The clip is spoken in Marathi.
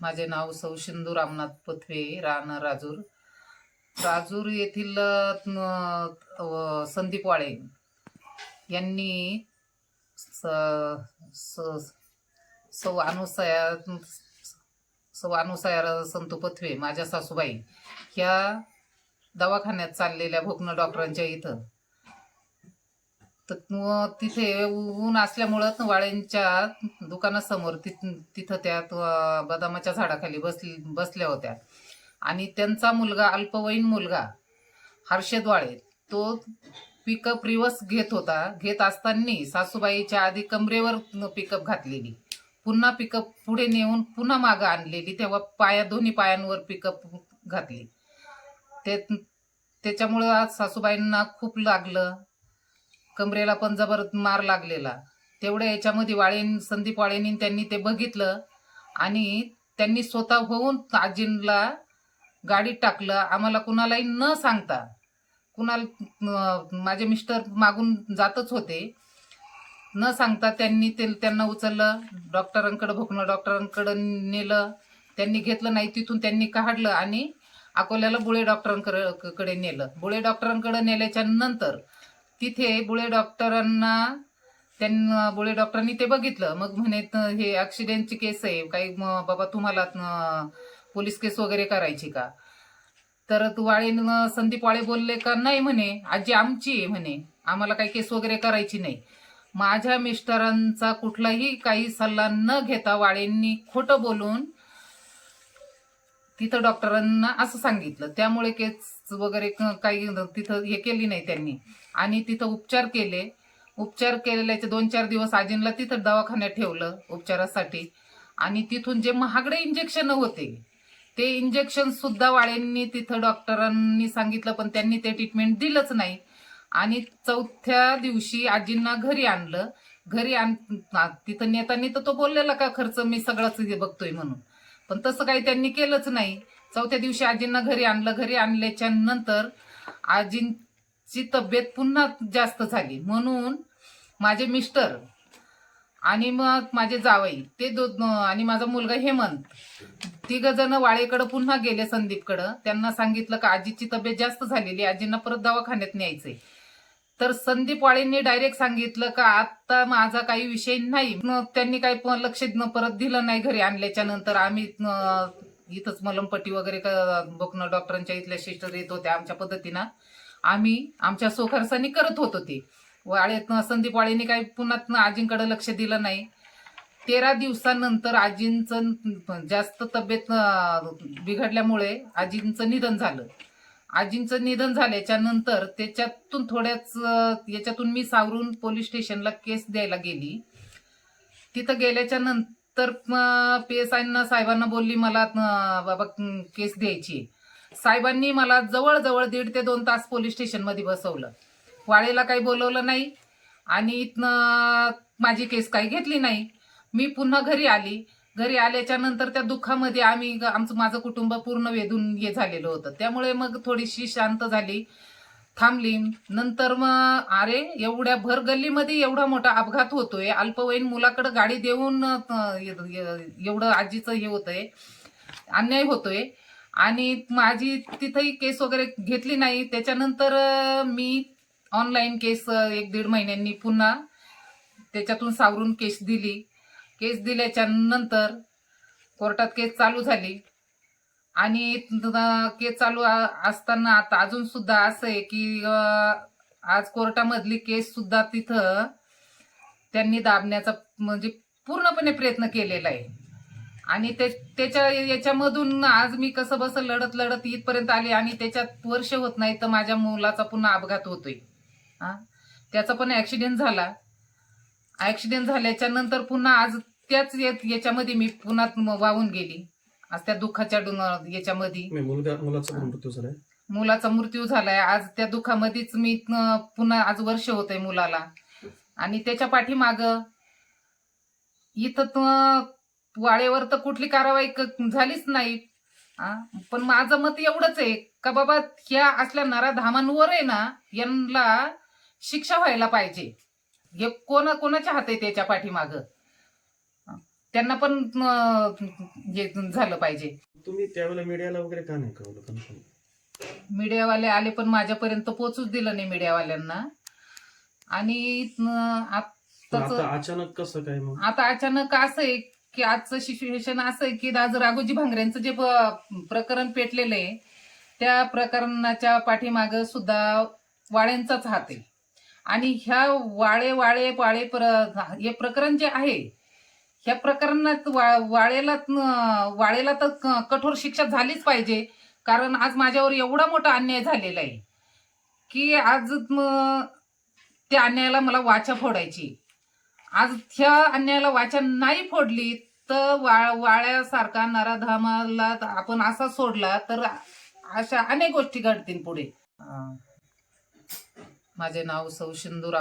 माझे नाव सौ सिंधू रामनाथ पथवे राहणार राजूर. राजूर येथील संदीप वाळे यांनी स- स- सौ अनुसया सौ अनुसया संतू पथवे माझ्या सासूबाई ह्या दवाखान्यात चाललेल्या भोकनं डॉक्टरांच्या इथं तर मग तिथे ऊन असल्यामुळं वाळ्यांच्या दुकानासमोर तिथं त्या बदामाच्या झाडाखाली बसली बसल्या होत्या. आणि त्यांचा मुलगा अल्पवयीन मुलगा हर्षद वाळे तो पिकअप रिवर्स घेत होता. घेत असताना सासूबाईच्या आधी कमरेवर पिकअप घातलेली. पुन्हा पिकअप पुढे नेऊन पुन्हा मागं आणलेली. तेव्हा पाया दोन्ही पायांवर पिकअप घातली. ते त्याच्यामुळं आज सासूबाईंना खूप लागलं. कमरेला पण जबर मार लागलेला. तेवढ्या याच्यामध्ये वाळेन संदीप वाळेनी त्यांनी ते बघितलं आणि त्यांनी स्वतः होऊन आजींला गाडीत टाकलं. आम्हाला कुणालाही न सांगता कुणाला माझे मिस्टर मागून जातच होते. न सांगता त्यांनी ते त्यांना उचललं डॉक्टरांकडे भोकणं डॉक्टरांकडं नेलं. त्यांनी घेतलं नाही तिथून त्यांनी काढलं आणि अकोल्याला बुळे डॉक्टरांकडे कडे नेलं. बुळे डॉक्टरांकडे नेल्याच्या नंतर तिथे बुळे डॉक्टरांना त्यांना बुळे डॉक्टरांनी ते बघितलं. मग म्हणे हे ॲक्सिडेंटची केस आहे. काही बाबा तुम्हाला पोलीस केस वगैरे करायची का? तर तू वाळे संदीप वाळे बोलले का नाही म्हणे. आजी आमची आहे म्हणे. आम्हाला काही केस वगैरे करायची नाही. माझ्या मिस्टरांचा कुठलाही काही सल्ला न घेता वाळेंनी खोटं बोलून तिथं डॉक्टरांना असं सांगितलं. त्यामुळे केस वगैरे काही तिथं हे केली नाही त्यांनी. आणि तिथं उपचार केले. उपचार केलेल्याचे दोन चार दिवस आजींला तिथं दवाखान्यात ठेवलं उपचारासाठी. आणि तिथून जे महागडे इंजेक्शन होते ते इंजेक्शन सुद्धा वाळेंनी तिथं डॉक्टरांनी सांगितलं पण त्यांनी ते ट्रीटमेंट दिलंच नाही. आणि चौथ्या दिवशी आजींना घरी आणलं. घरी आण तिथं नेतानी तर तो बोललेला का खर्च मी सगळाच हे बघतोय म्हणून. पण तसं काही त्यांनी केलंच नाही. चौथ्या दिवशी आजींना घरी आणलं. घरी आणल्याच्या नंतर आजींची तब्येत पुन्हा जास्त झाली. म्हणून माझे मिस्टर आणि मग माझे जावई ते दो आणि माझा मुलगा हेमंत तिघ जण वाळेकडं पुन्हा गेले संदीपकडं. त्यांना सांगितलं का आजीची तब्येत जास्त झालेली आजींना परत दवाखान्यात न्यायचंय. तर संदीप वाळेंनी डायरेक्ट सांगितलं का आता माझा काही विषय नाही. त्यांनी काही प- लक्ष परत दिलं नाही घरी आणल्याच्या नंतर. आम्ही इथंच मलमपट्टी वगैरे क- बघणं डॉक्टरांच्या इथल्या सिस्टर येत होत्या आमच्या पद्धतीनं. आम्ही आमच्या सोखरसानी करत होतो ते. वाळे संदीप वाळेंनी काही पुन्हा आजींकडे लक्ष दिलं नाही. तेरा दिवसानंतर आजींचं जास्त तब्येत बिघडल्यामुळे आजींचं निधन झालं. आजींचं निधन झाल्याच्यानंतर त्याच्यातून थोड्याच याच्यातून मी सावरून पोलीस स्टेशनला केस द्यायला गेली. तिथं गेल्याच्यानंतर पी एस आयना साहेबांना बोलली मला बाबा केस द्यायची साहेबांनी मला जवळजवळ दीड ते दोन तास पोलीस स्टेशनमध्ये बसवलं. वाळेला काही बोलवलं नाही आणि इथनं माझी केस काही घेतली नाही. मी पुन्हा घरी आली. घरी आल्याच्यानंतर त्या दुःखामध्ये आम्ही ग- आमचं माझं कुटुंब पूर्ण वेधून हे झालेलं होतं. त्यामुळे मग थोडीशी शांत झाली थांबली. नंतर मग अरे एवढ्या भर गल्लीमध्ये एवढा मोठा अपघात होतोय. अल्पवयीन मुलाकडे गाडी देऊन एवढं आजीचं हे होतंय. अन्याय होतोय. आणि माझी तिथंही केस वगैरे घेतली नाही. त्याच्यानंतर मी ऑनलाईन केस एक दीड महिन्यांनी पुन्हा त्याच्यातून सावरून केस दिली. केस दिल्याच्या नंतर कोर्टात केस चालू झाली. आणि केस चालू आ- असताना आता अजून सुद्धा असं आहे की आज कोर्टामधली केस सुद्धा तिथं त्यांनी दाबण्याचा म्हणजे पूर्णपणे प्रयत्न केलेला आहे. आणि ते त्याच्या याच्यामधून आज मी कसं बसं लढत लढत इथपर्यंत आली आणि त्याच्यात वर्ष होत नाही तर माझ्या मुलाचा पुन्हा अपघात होतोय. हा? त्याचा पण ऍक्सिडेंट झाला. ऍक्सिडेंट झाल्याच्यानंतर पुन्हा आज त्याच याच्यामध्ये मी पुन्हा वाहून गेली. आज त्या दुःखाच्या याच्यामध्ये. मुलाचा मृत्यू झालाय. मुलाचा मृत्यू झालाय. आज त्या दुःखामध्येच मी पुन्हा आज वर्ष होत आहे मुलाला. आणि त्याच्या पाठीमाग इथं वाळेवर तर कुठली कारवाई झालीच नाही. पण माझं मत एवढंच आहे का बाबा ह्या असल्या नराधामांवर आहे ना यांना शिक्षा व्हायला पाहिजे. हे कोणा कोणाच्या हात आहे त्याच्या पाठीमाग? त्यांना पण हे झालं पाहिजे. तुम्ही त्यावेळेला मीडियाला वगैरे का नाही कळवलं? कन्फर्म मीडियावाले आले पण माझ्यापर्यंत पोहोचूच दिलं नाही मीडियावाल्यांना. आणि आता अचानक कसं काय मग? आता अचानक असं आहे की आजचं सिच्युएशन असं आहे की आज राघोजी भांगरेंचं जे प्रकरण पेटलेलं आहे त्या प्रकरणाच्या पाठीमाग सुद्धा वाळ्यांचाच हात आहे. आणि ह्या वाळे वाळे वाळे प्र- हे प्रकरण जे आहे ह्या प्रकरणात वा- वाळेला वाळेला तर कठोर शिक्षा झालीच पाहिजे. कारण आज माझ्यावर एवढा मोठा अन्याय झालेला आहे की आज त्या अन्यायाला मला वाचा फोडायची. आज ह्या अन्यायाला वाचा नाही फोडली तर वा वाळ्यासारखा नराधामाला आपण असा सोडला तर अशा अनेक गोष्टी घडतील पुढे. माझे नाव सौ